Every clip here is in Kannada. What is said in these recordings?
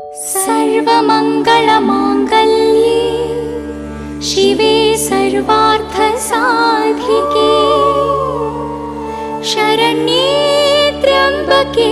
सर्वमङ्गलमाङ्गल्ये शिवे सर्वार्थसाधिके शरण्ये त्र्यम्बके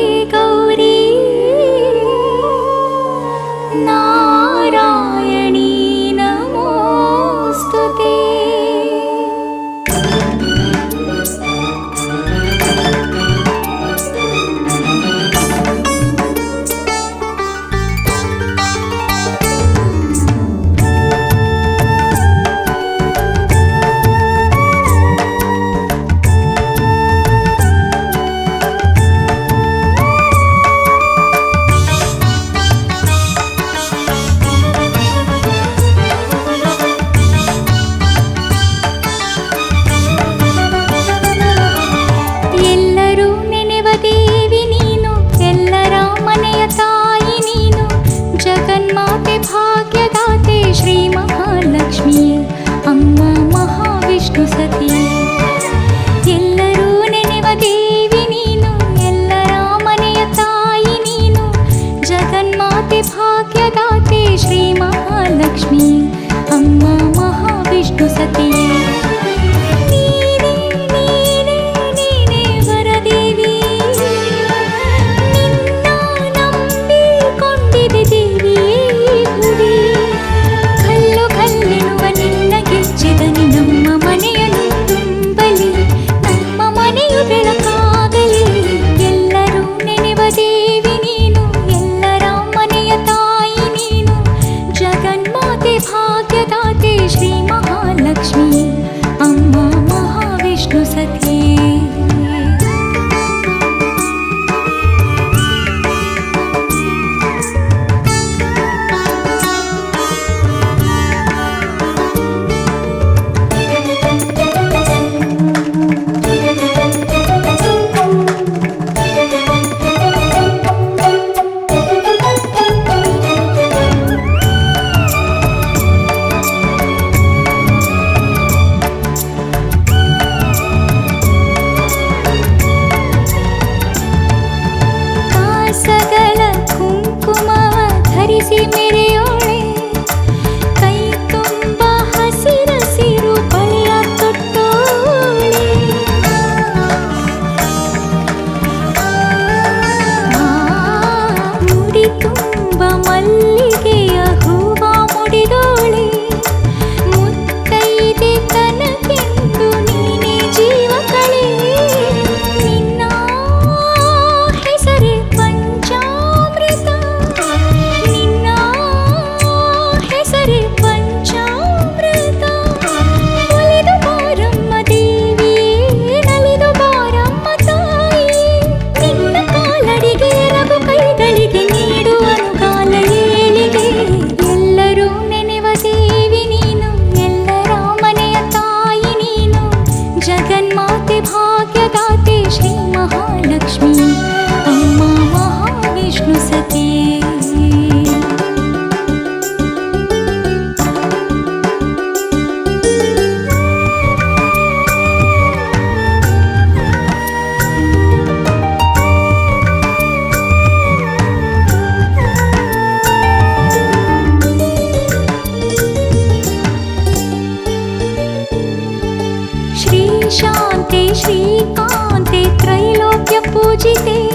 ಶ್ರೀ ಮಹಾಲಕ್ಷ್ಮಿ, ಅಮ್ಮ ಮಹಾವಿಷ್ಣು ಸತಿ. ಎಲ್ಲರೂ ನೆನೆವ ದೇವಿ ನೀನು ಎಲ್ಲರ ಮನೆಯ ತಾಯಿ ನೀನು. ಜಗನ್ಮಾತೆ ಭಾಗ್ಯದಾತೆ ಶ್ರೀ ಮಹಾಲಕ್ಷ್ಮಿ, ಅಮ್ಮ ಮಹಾವಿಷ್ಣು ಸತಿಯೇ. అమ్మ మహావిష్ణు বুঝিতে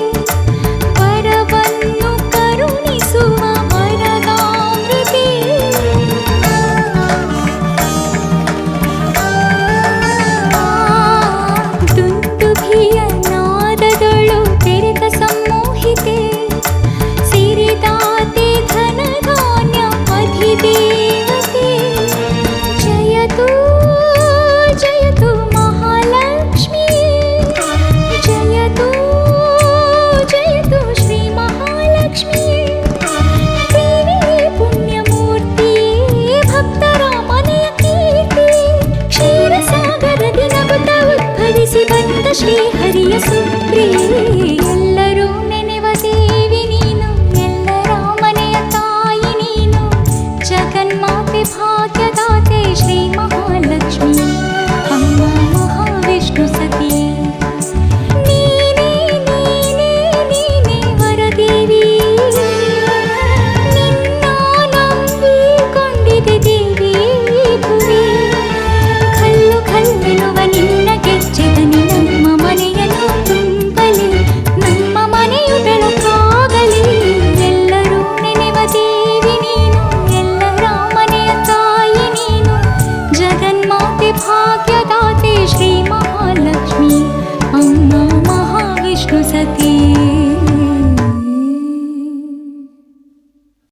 हरि सुप्रिय